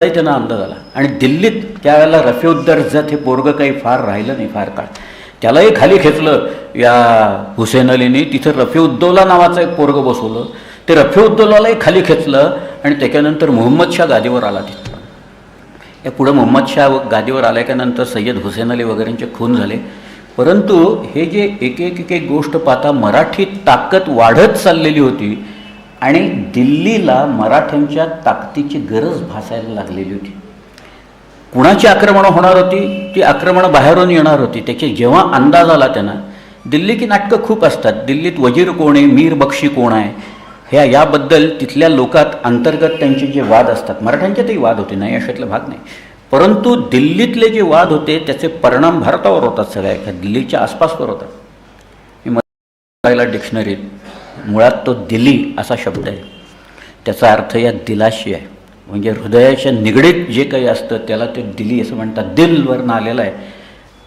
त्यांना अंदाज आला आणि दिल्लीत त्यावेळेला रफीउद्दर्जत हे पोरगं काही फार राहिलं नाही फार काळ. त्यालाही खाली खेचलं या हुसेन अलीने. तिथं रफीउद्दौला नावाचं एक पोरगं बसवलं. ते रफीउद्दौलालाही खाली खेचलं आणि त्याच्यानंतर मोहम्मद शाह गादीवर आला तिथं. या पुढं मोहम्मद शाह गादीवर आल्याच्यानंतर सय्यद हुसेन अली वगैरेंचे खून झाले. परंतु हे जे एक एक एक एक गोष्ट पाहता मराठी ताकद वाढत चाललेली होती आणि दिल्लीला मराठ्यांच्या ताकदीची गरज भासायला लागलेली होती. कुणाची आक्रमणं होणार होती? ती आक्रमणं बाहेरून येणार होती. त्याचे जेव्हा अंदाज आला त्यांना दिल्ली की नाटकं खूप असतात. दिल्लीत वजीर कोण आहे? मीर बक्षी कोण आहे? ह्या याबद्दल तिथल्या लोकात अंतर्गत त्यांचे जे वाद असतात मराठ्यांच्यातही वाद होते नाही अशातला भाग नाही. परंतु दिल्लीतले जे वाद होते त्याचे परिणाम भारतावर होतात सगळ्या. एका दिल्लीच्या आसपासवर होतात. मी डिक्शनरीत मुळात तो दिली असा शब्द आहे. त्याचा अर्थ या दिलाशी आहे. म्हणजे हृदयाच्या निगडीत जे काही असतं त्याला ते दिली असं म्हणतात. दिलवरनं आलेलं आहे.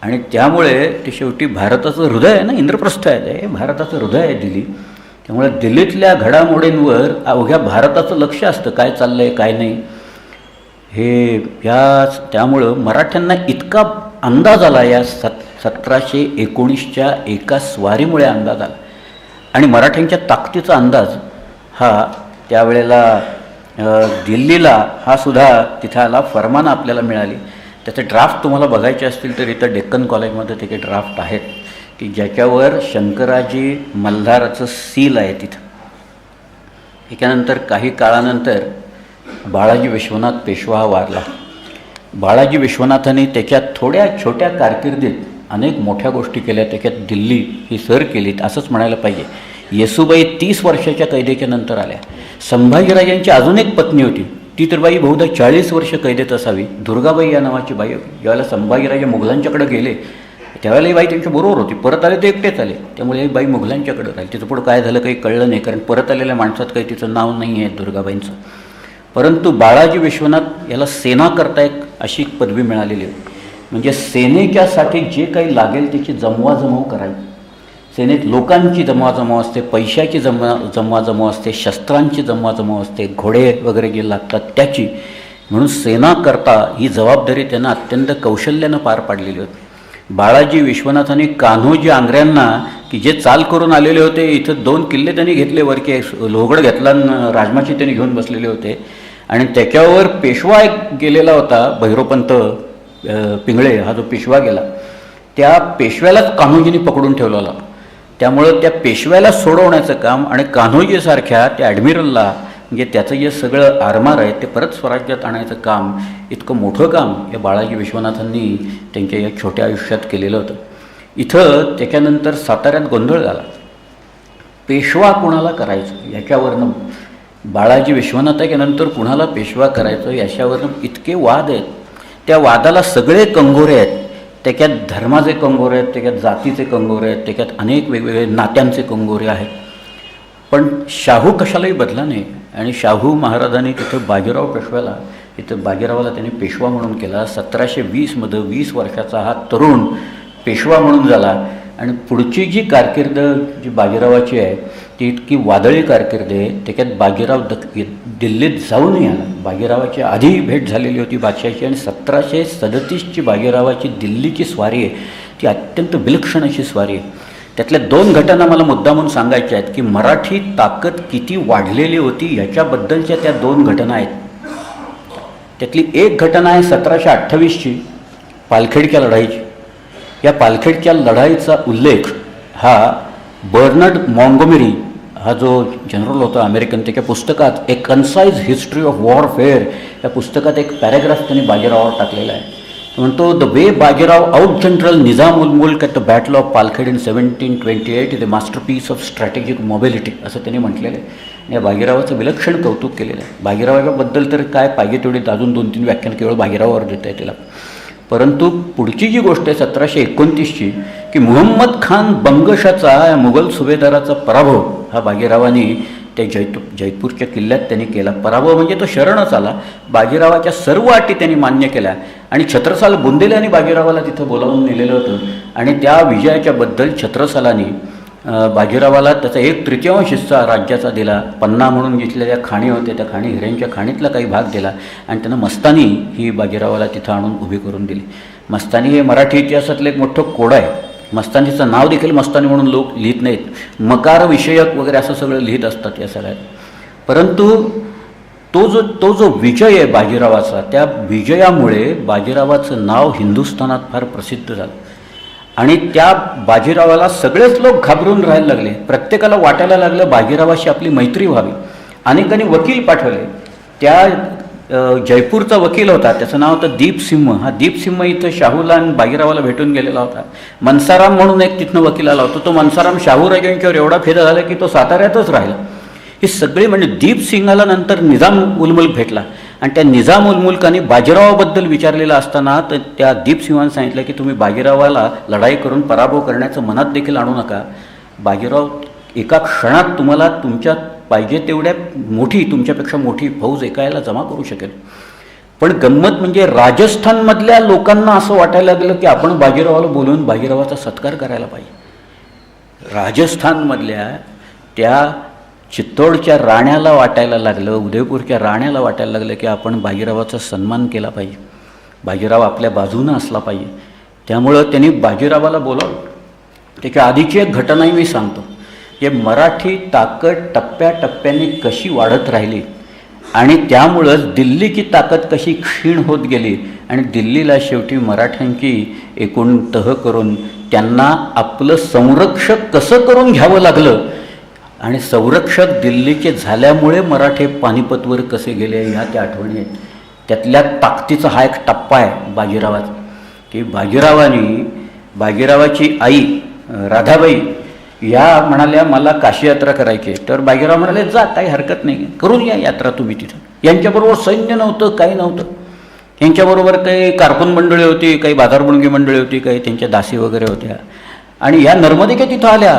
आणि त्यामुळे ते शेवटी भारताचं हृदय आहे ना इंद्रप्रस्थ आहे. ते भारताचं हृदय आहे दिल्ली त्यामुळे दिल्लीतल्या घडामोडींवर अवघ्या भारताचं लक्ष असतं. काय चाललं आहे काय नाही. हे या त्यामुळं मराठ्यांना इतका अंदाज आला या सत सतराशे एकोणीसच्या एका स्वारीमुळे अंदाज आला. आणि मराठ्यांच्या ताकदीचा अंदाज हा त्यावेळेला दिल्लीला हा सुद्धा तिथं आला फरमानं आपल्याला मिळाली. त्याचे ड्राफ्ट तुम्हाला बघायचे असतील तर इथं डेक्कन कॉलेजमध्ये त्याचे ड्राफ्ट आहेत की ज्याच्यावर शंकराजी मल्हाराचं सील आहे तिथं. त्याच्यानंतर काही काळानंतर बाळाजी विश्वनाथ पेशवा हा वारला. बाळाजी विश्वनाथाने त्याच्या थोड्या छोट्या कारकिर्दीत अनेक मोठ्या गोष्टी केल्या. त्याच्यात दिल्ली ही सर केलीत असंच म्हणायला पाहिजे. येसुबाई तीस वर्षाच्या कैदेच्या नंतर आल्या. संभाजीराजांची अजून एक पत्नी होती. ती तर बाई बहुधा चाळीस वर्ष कैदेत असावी. दुर्गाबाई या नावाची बाई ज्यावेळेला संभाजीराजे मुघलांच्याकडे गेले त्यावेळेला ही बाई त्यांच्या बरोबर होती. परत आले ते एकटेच आले. त्यामुळे ही बाई मुघलांच्याकडे राहिली. तिचं पुढं काय झालं काही कळलं नाही. कारण परत आलेल्या माणसात काही तिचं नाव नाही आहे दुर्गाबाईंचं. परंतु बाळाजी विश्वनाथ याला सेना करता एक अशी एक पदवी मिळालेली होती. म्हणजे सेनेच्यासाठी जे काही लागेल त्याची जमवाजमव करावी. सेनेत लोकांची जमवाजमव असते पैशाची जमा जमवाजमव असते शस्त्रांची जमवाजमव असते घोडे वगैरे जे लागतात त्याची. म्हणून सेना करता ही जबाबदारी त्यांना अत्यंत कौशल्यानं पार पाडलेली होती. बाळाजी विश्वनाथांनी कान्होजी आंग्र्यांना की जे चाल करून आलेले होते इथं दोन किल्ले त्यांनी घेतले वर की लोहगड घेतला आणि राजमाची त्यांनी घेऊन बसलेले होते. आणि त्याच्यावर पेशवा एक गेलेला होता भैरोपंत. पिंगळे हा जो पेशवा गेला त्या पेशव्यालाच कान्होजींनी पकडून ठेवलेला त्यामुळं त्या पेशव्याला सोडवण्याचं काम आणि कान्होजीसारख्या त्या ॲडमिरलला म्हणजे त्याचं जे सगळं आरमार आहे ते परत स्वराज्यात आणायचं काम इतकं मोठं काम या बाळाजी विश्वनाथांनी त्यांच्या या छोट्या आयुष्यात केलेलं होतं. इथं त्याच्यानंतर साताऱ्यात गोंधळ झाला. पेशवा कुणाला करायचं याच्यावरनं? बाळाजी विश्वनाथाच्यानंतर कुणाला पेशवा करायचं याच्यावरनं इतके वाद आहेत त्या वादाला सगळे कंगोरे आहेत. त्याच्यात धर्माचे कंगोरे आहेत त्याच्यात जातीचे कंगोरे आहेत त्याच्यात अनेक वेगवेगळे नात्यांचे कंगोरे आहेत. पण शाहू कशालाही बदला नाही आणि शाहू महाराजांनी तिथं बाजीराव पेशव्याला इथं बाजीरावाला त्यांनी पेशवा म्हणून केला. सतराशे वीसमध्ये वीस वर्षाचा हा तरुण पेशवा म्हणून झाला. आणि पुढची जी कारकीर्द जी बाजीरावाची आहे ती इतकी वादळी कारकीर्द आहे त्याच्यात बाजीराव द दिल्लीत जाऊनही आला बाजीरावाची आधी भेट झालेली होती बादशाहची आणि सतराशे सदतीसची बाजीरावाची दिल्लीची स्वारी आहे. ती अत्यंत विलक्षण अशी स्वारी आहे. त्यातल्या दोन घटना मला मुद्दामून सांगायच्या आहेत की मराठी ताकद किती वाढलेली होती ह्याच्याबद्दलच्या त्या दोन घटना आहेत. त्यातली एक घटना आहे सतराशे अठ्ठावीसची पालखेडच्या लढाईची. या पालखेडच्या लढाईचा उल्लेख हा बर्नर्ड मॉन्गोमेरी हा जो जनरल होता अमेरिकन त्याच्या पुस्तकात एक कन्साईज हिस्ट्री ऑफ वॉरफेअर या पुस्तकात एक पॅरेग्राफ त्यांनी बाजीरावावर टाकलेला आहे. तो म्हणतो the way Bajirao out general Nizam ul Mulk at the battle of Palkhed in seventeen twenty eight is a masterpiece of strategic mobility असं त्यांनी म्हटलेलं आहे. या बाजीरावाचं विलक्षण कौतुक केलेलं आहे. बाजीरावाबद्दल तर काय पाहिजे तेवढी अजून दोन तीन व्याख्यान केवळ बाजीरावावर देता आहे त्याला परंतु पुढची जी गोष्ट आहे सतराशे एकोणतीसची की मुहम्मद खान बंगशाचा या मुघल सुभेदाराचा पराभव हा बाजीरावाने त्या जैतू जयपूरच्या किल्ल्यात त्यांनी केला. पराभव म्हणजे तो शरणच आला. बाजीरावाच्या सर्व अटी त्यांनी मान्य केल्या. आणि छत्रसाल बुंदेले आणि बाजीरावाला तिथं बोलावून नेलेलं होतं. आणि त्या विजयाच्याबद्दल छत्रसालांनी बाजीरावाला त्याचा एक तृतीयांश हिस्सा राज्याचा दिला. पन्ना म्हणून घेतलेल्या खाणी होत्या त्या खाणी हिऱ्यांच्या खाणीतला काही भाग दिला आणि त्यानं मस्तानी ही बाजीरावाला तिथं आणून उभी करून दिली. मस्तानी हे मराठी इतिहासातलं एक मोठं कोड आहे. मस्तानीचं नाव देखील मस्तानी म्हणून लोक लिहित नाहीत. मकार विषयक वगैरे असं सगळं लिहित असतात या सगळ्यात. परंतु तो जो तो जो विजय आहे बाजीरावाचा त्या विजयामुळे बाजीरावाचं नाव हिंदुस्थानात फार प्रसिद्ध झालं. आणि त्या बाजीरावाला सगळेच लोक घाबरून राहायला लागले. प्रत्येकाला वाटायला लागलं बाजीरावाशी आपली मैत्री व्हावी. अनेकांनी वकील पाठवले. त्या जयपूरचा वकील होता. त्याचं नाव होतं दीपसिंह हा दीपसिंह इथं शाहूला आणि बाजीरावाला भेटून गेलेला होता. मनसाराम म्हणून एक तिथनं वकील आला होता. तो मनसाराम शाहूराजांच्यावर एवढा फेदा झाला की तो साताऱ्यातच राहिला. ही सगळी म्हणजे दीपसिंहाला नंतर निजाम उलमुल भेटला. आणि त्या निजाम उलमुल्काने बाजीरावाबद्दल विचारलेलं असताना तर त्या दीपसिंहानं सांगितलं की तुम्ही बाजीरावाला लढाई करून पराभव करण्याचं मनात देखील आणू नका. बाजीराव एका क्षणात तुम्हाला तुमच्या पाहिजे तेवढ्या मोठी तुमच्यापेक्षा मोठी फौज एकायला जमा करू शकेल. पण गंमत म्हणजे राजस्थानमधल्या लोकांना असं वाटायला लागलं की आपण बाजीरावाला बोलवून बाजीरावाचा सत्कार करायला पाहिजे. राजस्थानमधल्या त्या चित्तोडच्या राण्याला वाटायला लागलं उदयपूरच्या राण्याला वाटायला लागलं की आपण बाजीरावाचा सन्मान केला पाहिजे. बाजीराव आपल्या बाजूनं असला पाहिजे. त्यामुळं त्यांनी बाजीरावाला बोलावलं. त्याच्या आधीची एक घटनाही मी सांगतो. जे मराठी ताकद टप्प्याटप्प्याने कशी वाढत राहिली आणि त्यामुळंच दिल्लीची ताकद कशी क्षीण होत गेली आणि दिल्लीला शेवटी मराठ्यांची एकूण तह करून त्यांना आपलं संरक्षक कसं करून घ्यावं लागलं आणि संरक्षक दिल्लीचे झाल्यामुळे मराठे पानिपतवर कसे गेले ह्या त्या आठवणी आहेत. त्यातल्या ताकदीचा हा एक टप्पा आहे बाजीरावाचा की बाजीरावानी बाजीरावाची आई राधाबाई या म्हणाल्या मला काशी यात्रा करायची आहे. तर बाजीराव म्हणाले जा काही हरकत नाही करून या यात्रा तुम्ही तिथं. यांच्याबरोबर सैन्य नव्हतं काही नव्हतं. यांच्याबरोबर काही कारकून मंडळी होती काही बाजारबुणगी मंडळी होती काही त्यांच्या दासी वगैरे होत्या. आणि या नर्मदिका तिथं आल्या?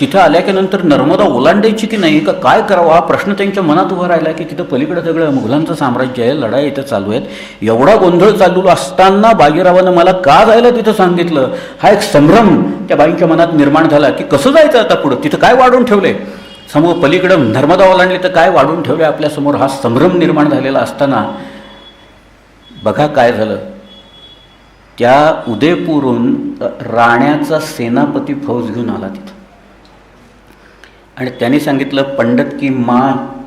तिथं आल्या की नंतर नर्मदा ओलांडायची की नाही? का काय करावं? हा प्रश्न त्यांच्या मनात उभा राहिला की तिथं पलीकडे सगळं मुघलांचं साम्राज्य आहे लढाई इथं चालू आहेत. एवढा गोंधळ चालू असताना बाजीरावानं मला का जायला तिथं सांगितलं? हा एक संभ्रम त्या बाईंच्या मनात निर्माण झाला की कसं जायचं आता पुढं? तिथं काय वाढून ठेवले? समोर पलीकडं नर्मदा ओलांडली तर काय वाढून ठेवले आपल्यासमोर हा संभ्रम निर्माण झालेला असताना बघा काय झालं. त्या उदयपूरहून राण्याचा सेनापती फौज घेऊन आला तिथं. आणि त्याने सांगितलं पंडित की मा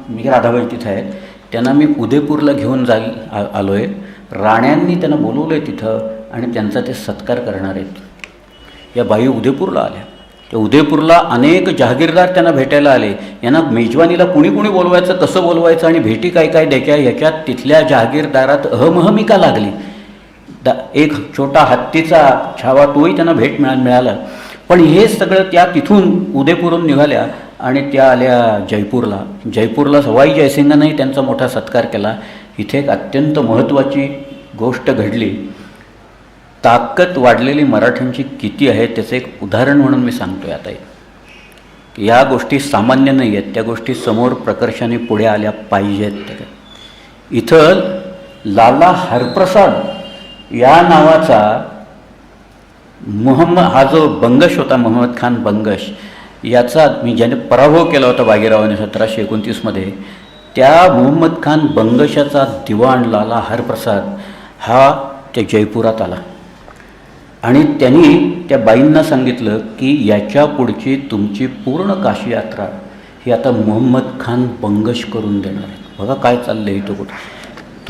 मी राधाबाई तिथं आहे. त्यांना मी उदयपूरला घेऊन जाईल आ आलो आहे राण्यांनी त्यांना बोलवलं आहे तिथं आणि त्यांचा ते सत्कार करणार आहेत. या बाई उदयपूरला आल्या. त्या उदयपूरला अनेक जहागीरदार त्यांना भेटायला आले. यांना मेजवानीला कुणी कुणी बोलवायचं कसं बोलवायचं आणि भेटी काय काय द्यायच्या ह्याच्यात तिथल्या जहागीरदारात अहमहमिका लागली? दा एक छोटा हत्तीचा छावा तोही त्यांना भेट मिळा मिळाला. पण हे सगळं त्या तिथून उदयपूरहून निघाल्या आणि त्या आल्या जयपूरला. जयपूरला सवाई जयसिंगांनाही त्यांचा मोठा सत्कार केला. इथे एक अत्यंत महत्त्वाची गोष्ट घडली. ताकद वाढलेली मराठ्यांची किती आहे त्याचं एक उदाहरण म्हणून मी सांगतोय आता. या गोष्टी सामान्य नाही आहेत. त्या गोष्टी समोर प्रकर्षाने पुढे आल्या पाहिजेत. इथं लाला हरप्रसाद या नावाचा मोहम्मद हा जो बंगश होता मोहम्मद खान बंगश याचा मी ज्याने पराभव केला होता बाजीरावाने सतराशे एकोणतीसमध्ये त्या मोहम्मद खान बंगशाचा दिवाण लाला हरप्रसाद हा त्या जयपुरात आला. आणि त्यांनी त्या बाईंना सांगितलं की याच्या पुढची तुमची पूर्ण काशी यात्रा ही आता मोहम्मद खान बंगश करून देणार आहे. बघा काय चाललं आहे इथं कुठं.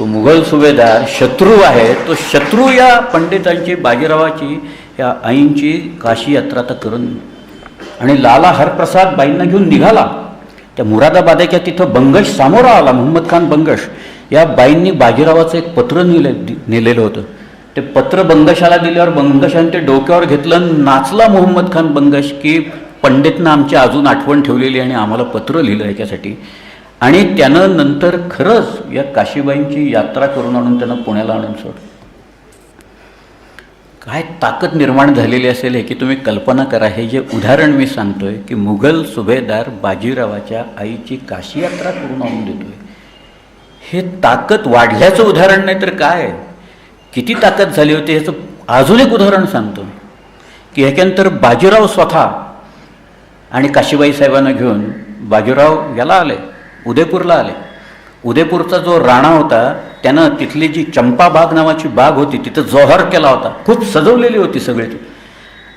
तो मुघल सुभेदार शत्रू आहे तो शत्रू या पंडितांची बाजीरावाची या आईंची काशी यात्रा तर करून आणि लाला हरप्रसाद बाईंना घेऊन निघाला. त्या मुरादाबादेच्या तिथं बंगश सामोरा आला मोहम्मद खान बंगश. या बाईंनी बाजीरावाचं एक पत्र नेले नेलेलं होतं. ते पत्र बंगशाला दिल्यावर बंगशाने ते डोक्यावर घेतलं आणि नाचला मोहम्मद खान बंगश की पंडितनं आमची अजून आठवण ठेवलेली आणि आम्हाला पत्र लिहिलं याच्यासाठी. आणि त्यानं नंतर खरंच या काशीबाईंची यात्रा करून आणून त्यांना पुण्याला आणून सोड काय ताकद निर्माण झालेली असेल हे की तुम्ही कल्पना करा. हे जे उदाहरण मी सांगतोय की मुघल सुभेदार बाजीरावाच्या आईची काशी यात्रा करून आणून देतोय. हे ताकद वाढल्याचं उदाहरण नाही तर काय? किती ताकद झाली होती ह्याचं अजून एक उदाहरण सांगतो की ह्याच्यानंतर बाजीराव स्वतः आणि काशीबाई साहेबांना घेऊन बाजीराव याला आले. उदयपूरला आले. उदयपूरचा जो राणा होता त्यानं तिथली जी चंपा बाग नावाची बाग होती तिथं जोहर केला होता. खूप सजवलेली होती सगळी ती.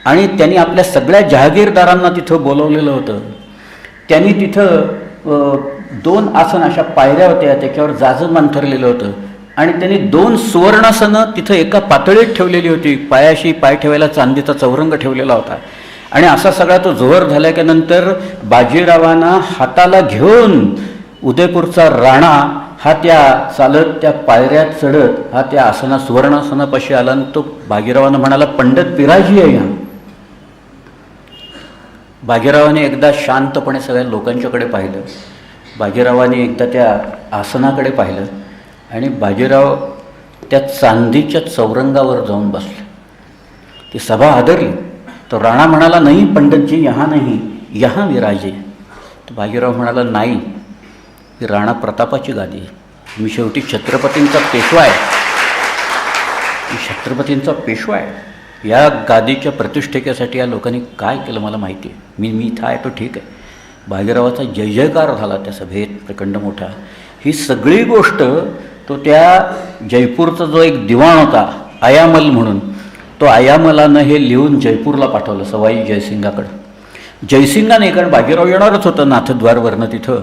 आणि त्यांनी आपल्या सगळ्या जहागीरदारांना तिथं बोलवलेलं होतं. त्यांनी तिथं दोन आसन अशा पायऱ्या होत्या त्याच्यावर जाजं मांथरलेलं होतं. आणि त्यांनी दोन सुवर्णासनं तिथं एका पातळीत ठेवलेली होती. पायाशी पाय ठेवायला चांदीचा चौरंग ठेवलेला होता. आणि असा सगळा तो जोहर झाल्याच्यानंतर बाजीरावांना हाताला घेऊन उदयपूरचा राणा हा त्या चालत त्या पायऱ्या चढत हा त्या आसना सुवर्णासनापाशी आला आणि तो बाजीरावांना म्हणाला पंडित पिराजी आहे हा बाजीरावाने एकदा शांतपणे सगळ्या लोकांच्याकडे पाहिलं. बाजीरावाने एकदा त्या आसनाकडे पाहिलं आणि बाजीराव त्या चांदीच्या चौरंगावर जाऊन बसले. ती सभा आदरली तर राणा म्हणाला नाही पंडितजी यहाँ नाही. यहाँ विराजे. तर बाजीराव म्हणाला नाही ही राणा प्रतापाची गादी आहे. मी शेवटी छत्रपतींचा पेशवा आहे. मी छत्रपतींचा पेशवा आहे. या गादीच्या प्रतिष्ठेकेसाठी या लोकांनी काय केलं मला माहिती आहे. मी मी इथं आहे तो ठीक आहे. बाजीरावाचा जय जयकार झाला त्या सभेत प्रखंड मोठा. ही सगळी गोष्ट तो त्या जयपूरचा जो एक दिवाण होता आयामल म्हणून तो आयामलानं हे लिहून जयपूरला पाठवलं सवाई जयसिंगाकडं. जयसिंगाने कारण बाजीराव येणारच होतं नाथद्वारवरनं तिथं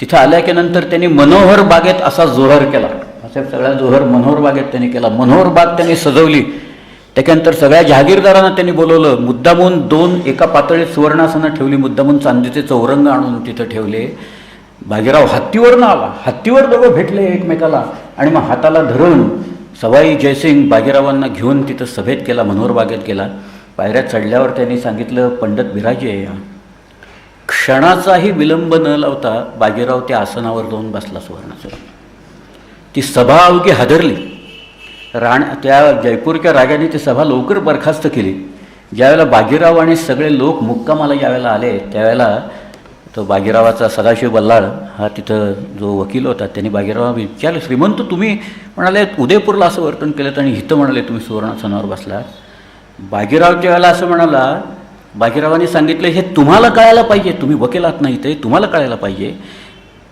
तिथं आल्या की नंतर त्यांनी मनोहर बागेत असा जोहर केला. असा सगळ्या जोहर मनोहर बागेत त्यांनी केला. मनोहर बाग त्यांनी सजवली. त्याच्यानंतर सगळ्या जहागीरदारांना त्यांनी बोलवलं. मुद्दामून दोन एका पातळीत सुवर्णासनं ठेवली. मुद्दामून चांदीचे चौरंग आणून तिथं ठेवले. बाजीराव हत्तीवरनं आला. हत्तीवर दोघं भेटले एकमेकाला. आणि मग हाताला धरून सवाई जयसिंग बाजीरावांना घेऊन तिथं सभेत गेला मनोहर बागेत गेला पायऱ्यात चढल्यावर त्यांनी सांगितलं पंडित बिराजी आहे या क्षणाचाही विलंब न लावता बाजीराव त्या आसनावर जाऊन बसला सुवर्णाचं ती सभा अवघी हादरली. राण त्या जयपूरच्या राजाने ती सभा लवकर बरखास्त केली. ज्यावेळेला बाजीराव आणि सगळे लोक मुक्कामाला ज्यावेळेला आले त्यावेळेला तो बाजीरावाचा सदाशिव बल्लाळ हा तिथं जो वकील होता त्यांनी बाजीराव विचारलं श्रीमंत तुम्ही म्हणाले उदयपूरला असं वर्तन केलं आणि इथं म्हणाले तुम्ही सुवर्णासनावर बसला. बाजीराव त्यावेळेला असं म्हणाला बाजीरावांनी सांगितलं हे तुम्हाला कळायला पाहिजे. तुम्ही वकिलात नाही ते तुम्हाला कळायला पाहिजे.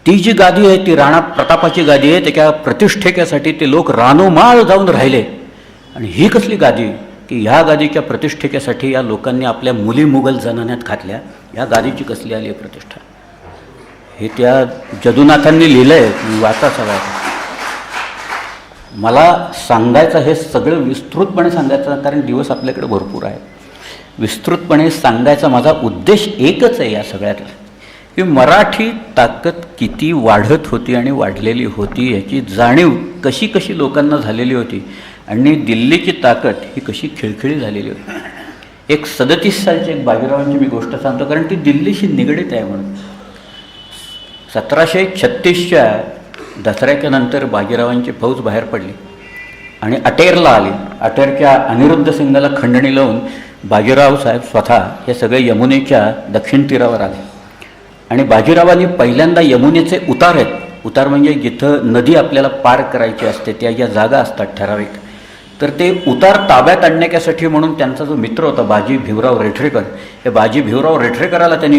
ती जी गादी आहे ती राणा प्रतापाची गादी आहे त्याच्या प्रतिष्ठेक्यासाठी ते लोक रानोमाळ जाऊन राहिले. आणि ही कसली गादी? की ह्या गादीच्या प्रतिष्ठेक्यासाठी या लोकांनी आपल्या मुली मुघल जनान्यात घातल्या. या गादीची कसली आली आहे प्रतिष्ठा? हे त्या जदुनाथांनी लिहिलं आहे वाचा सगळ्या मला सांगायचं हे सगळं विस्तृतपणे सांगायचं कारण दिवस आपल्याकडे भरपूर आहे. विस्तृतपणे सांगायचा माझा उद्देश एकच आहे या सगळ्यातला. की मराठी ताकद किती वाढत होती आणि वाढलेली होती याची जाणीव कशी कशी लोकांना झालेली होती आणि दिल्लीची ताकद ही कशी खिळखिळी झालेली होती. एक सदतीस सालची एक बाजीरावांची मी गोष्ट सांगतो कारण ती दिल्लीशी निगडीत आहे म्हणून. सतराशे छत्तीसच्या दसऱ्याच्या नंतर बाजीरावांची फौज बाहेर पडली. आणि अटेरला आली. अटेरच्या अनिरुद्ध सिंगाला खंडणी लावून बाजीराव साहेब स्वतः हे सगळे यमुनेच्या दक्षिण तीरावर आले. आणि बाजीरावांनी पहिल्यांदा यमुनेचे उतार आहेत. उतार म्हणजे जिथं नदी आपल्याला पार करायची असते त्या ज्या जागा असतात ठराविक. तर ते उतार ताब्यात आणण्यासाठी म्हणून त्यांचा जो मित्र होता बाजी भिवराव रेठरेकर हे बाजी भिवराव रेठरेकराला त्यांनी